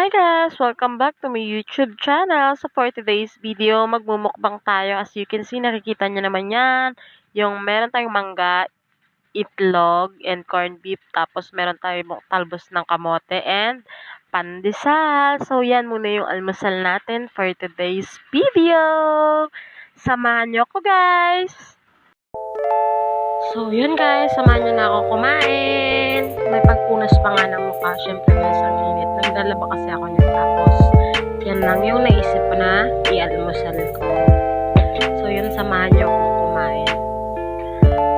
Hi guys! Welcome back to my YouTube channel. So for today's video, magmumukbang tayo. As you can see, nakikita nyo naman yan. Yung meron tayong mangga, itlog, and corned beef. Tapos meron tayong talbos ng kamote and pandesal. So yan muna yung almusal natin for today's video. Samahan nyo ko guys! So, yun guys, samahan nyo na ako kumain. May pagpunas pa nga ng mukha. Siyempre guys, ang. Nagdalaba kasi ako niya. Tapos, yan lang yung naisip ko na i-almusal ko. So, yun, samahan nyo ako kumain.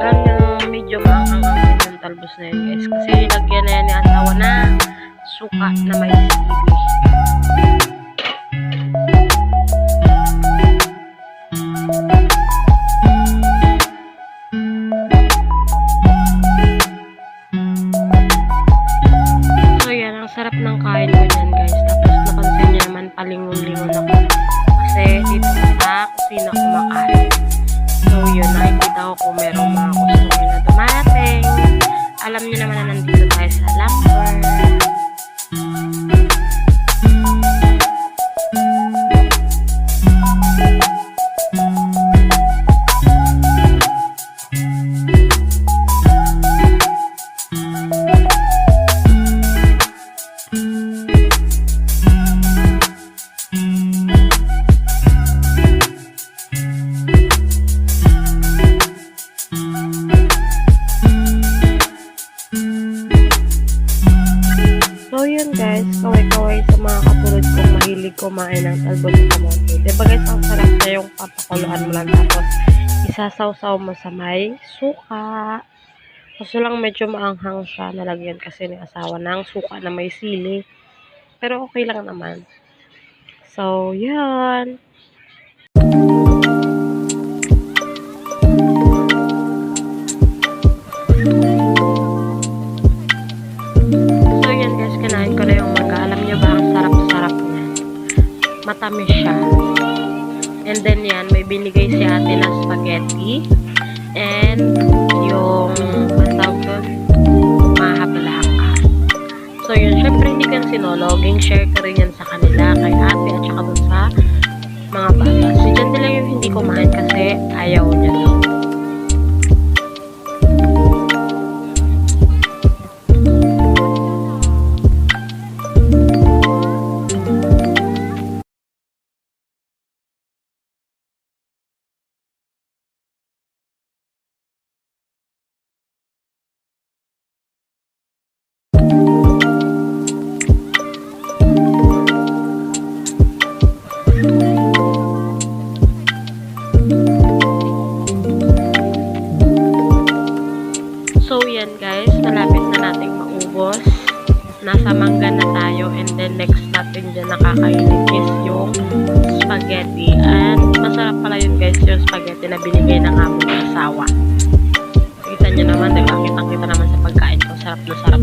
Alam nyo, medyo maangang yung talbos na yun guys. Kasi lagyan na yan ni asawa na suka na may sili. So yan, sarap ng kain ko niyan guys. Tapos napansin niyo naman palingon-lingon ako. Kasi dito sa kusina kumakain. So yun, nakikita ko merong mga customer na dumating. Alam niyo naman So yun guys, kaway-kaway sa mga kapulod kong mahilig kumain ng talbos sa kamote. Diba guys, ang sarap na yung papakuluan mo lang tapos isasawsaw mo sa may suka. Kaso lang medyo maanghang siya nalagyan kasi ni asawa ng suka na may sili. Pero okay lang naman. So, yun. Matamis siya. And then yan, may binigay si ate na spaghetti. And yung, ang tawag doon? Mahabalaka. So, yun, syempre hindi ko yan sinologing. Share ko rin yan So, yan guys. Malapit na nating maubos. Nasa mangga na tayo. And then, next natin dyan nakakailig is yung spaghetti. At masarap pala yun guys yung spaghetti na binigay ng aming asawa. Kita nyo naman, nagkakita-kita naman sa pagkain ko. Sarap na sarap